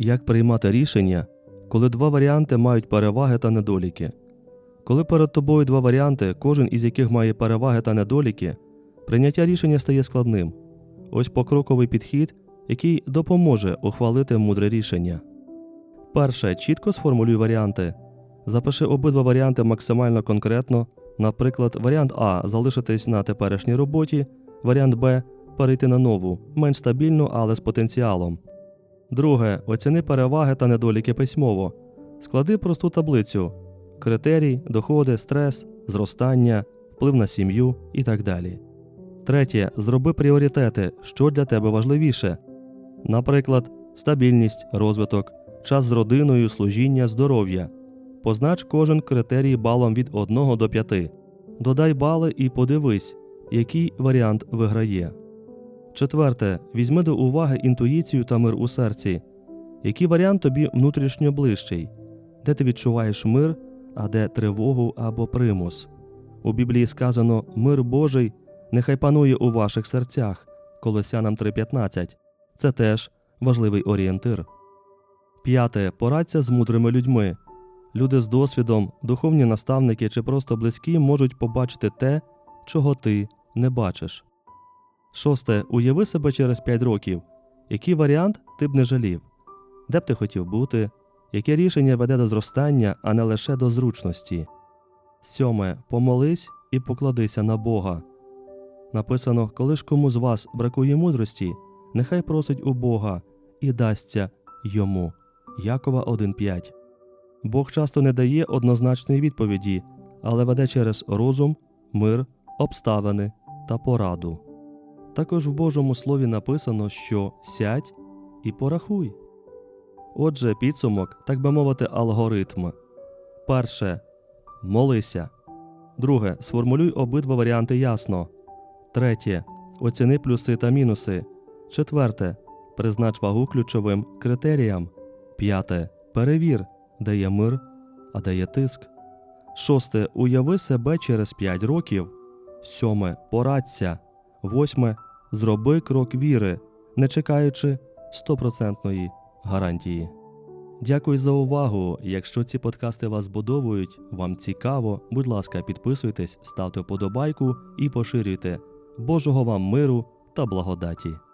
Як приймати рішення, коли два варіанти мають переваги та недоліки? Коли перед тобою два варіанти, кожен із яких має переваги та недоліки, прийняття рішення стає складним. Ось покроковий підхід, який допоможе ухвалити мудре рішення. Перше, чітко сформулюй варіанти. Запиши обидва варіанти максимально конкретно. Наприклад, варіант А залишитись на теперішній роботі, варіант Б перейти на нову, менш стабільну, але з потенціалом. Друге, оціни переваги та недоліки письмово. Склади просту таблицю: критерій, доходи, стрес, зростання, вплив на сім'ю і так далі. Третє, зроби пріоритети, що для тебе важливіше. Наприклад, стабільність, розвиток, час з родиною, служіння, здоров'я. Познач кожен критерій балом від 1 до 5. Додай бали і подивись, який варіант виграє. Четверте. Візьми до уваги інтуїцію та мир у серці. Який варіант тобі внутрішньо ближчий? Де ти відчуваєш мир, а де тривогу або примус? У Біблії сказано Мир Божий нехай панує у ваших серцях. Колосянам 3.15. Це теж важливий орієнтир. П'яте. Порадься з мудрими людьми. Люди з досвідом, духовні наставники чи просто близькі можуть побачити те, чого ти не бачиш. Шосте. Уяви себе через 5 років. Який варіант ти б не жалів? Де б ти хотів бути? Яке рішення веде до зростання, а не лише до зручності? Сьоме. Помолись і покладися на Бога. Написано: коли ж кому з вас бракує мудрості, нехай просить у Бога і дасться йому. Якова 1.5. Бог часто не дає однозначної відповіді, але веде через розум, мир, обставини та пораду. Також в Божому Слові написано, що сядь і порахуй. Отже, підсумок, так би мовити, алгоритм. Перше. Молися. Друге. Сформулюй обидва варіанти ясно. Третє. Оціни плюси та мінуси. Четверте. Признач вагу ключовим критеріям. П'яте. Перевір, де є мир, а де є тиск. Шосте. Уяви себе через 5 років. Сьоме. Порадься. Восьме. Зроби крок віри, не чекаючи стопроцентної гарантії. Дякую за увагу. Якщо ці подкасти вас збудовують, вам цікаво, будь ласка, підписуйтесь, ставте вподобайку і поширюйте. Божого вам миру та благодаті!